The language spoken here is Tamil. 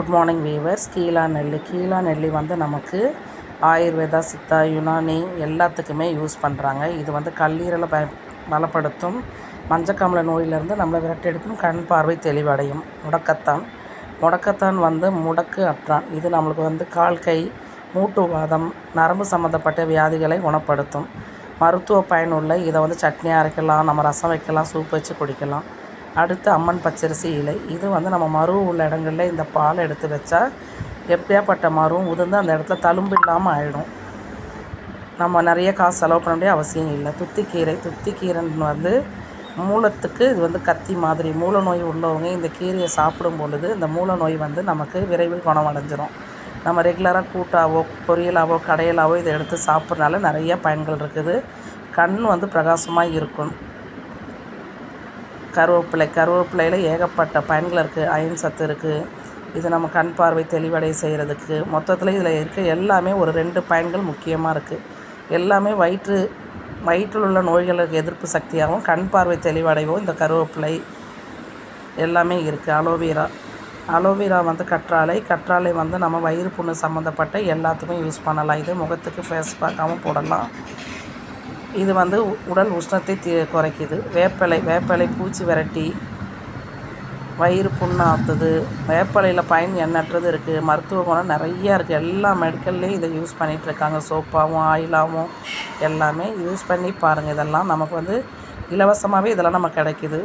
குட் மார்னிங் வீவர்ஸ் கீழா நெல்லி கீழா நெல்லி வந்து நமக்கு ஆயுர்வேதா சித்தா யுனானி எல்லாத்துக்குமே யூஸ் பண்ணுறாங்க இது வந்து கல்லீரலை ப பலப்படுத்தும். மஞ்சக்காமலை நோயிலிருந்து நம்மளை விரட்டெடுக்கும் கண் பார்வை தெளிவடையும். முடக்கத்தான். முடக்கத்தான் வந்து முடக்கு அற்றான். இது நம்மளுக்கு வந்து கால் கை மூட்டு வாதம் நரம்பு சம்மந்தப்பட்ட வியாதிகளை குணப்படுத்தும். மருத்துவ பயனுள்ள இதை வந்து சட்னி அரைக்கலாம் நம்ம ரசம் வைக்கலாம் சூப் வச்சு குடிக்கலாம். அடுத்து அம்மன் பச்சரிசி இலை. இது வந்து நம்ம மரு உள்ள இடங்களில் இந்த பாலை எடுத்து வச்சா எப்படியாப்பட்ட மருவும் உதிர்ந்து அந்த இடத்துல தழும்பு இல்லாமல் ஆகிடும் நம்ம நிறைய காசு செலவு பண்ண வேண்டிய அவசியம் இல்லை. துத்திக்கீரை துத்திக்கீரைன்னு வந்து மூலத்துக்கு இது வந்து கத்தி மாதிரி மூல நோய் உள்ளவங்க இந்த கீரையை சாப்பிடும் பொழுது இந்த மூல நோய் வந்து நமக்கு விரைவில் குணமடைஞ்சிரும். நம்ம ரெகுலராக கூட்டாவோ பொரியலாவோ கடையலாவோ இதை எடுத்து சாப்பிட்றனால நிறைய பயன்கள் இருக்குது. கண் வந்து பிரகாசமாக இருக்கும். கருவேப்பிலை கருவேப்பிலையில் ஏகப்பட்ட பயன்கள் இருக்குது அயன் சத்து இருக்குது இது நம்ம கண் பார்வை தெளிவடைய செய்கிறதுக்கு மொத்தத்தில் இதில் இருக்க எல்லாமே ஒரு ரெண்டு பயன்கள் முக்கியமாக இருக்குது எல்லாமே வயிற்று வயிற்றில் உள்ள நோய்களுக்கு எதிர்ப்பு சக்தியாகவும் கண் பார்வை தெளிவடையவும் இந்த கருவேப்பிலை எல்லாமே இருக்குது அலோவேரா அலோவேரா வந்து கற்றாழை. கற்றாழை வந்து நம்ம வயிறு புண்ணு சம்மந்தப்பட்ட எல்லாத்துக்கும் யூஸ் பண்ணலாம். இது முகத்துக்கு ஃபேஸ் பேக்காகவும் போடலாம். இது வந்து உ- உடல் உஷ்ணத்தை குறைக்குது. வேப்பிலை வேப்பிலை பூச்சி விரட்டி வயிறு புண்ணாத்துது. வேப்பிலையில் பயன் எண்ணற்றது இருக்குது மருத்துவ குணம் நிறையா இருக்குது எல்லா மெடிக்கல்லையும் இதை யூஸ் பண்ணிகிட்டு இருக்காங்க சோப்பாகவும் ஆயிலாகவும் எல்லாமே யூஸ் பண்ணி பாருங்கள் இதெல்லாம் நமக்கு வந்து இலவசமாகவே இதெல்லாம் நமக்கு கிடைக்கிது.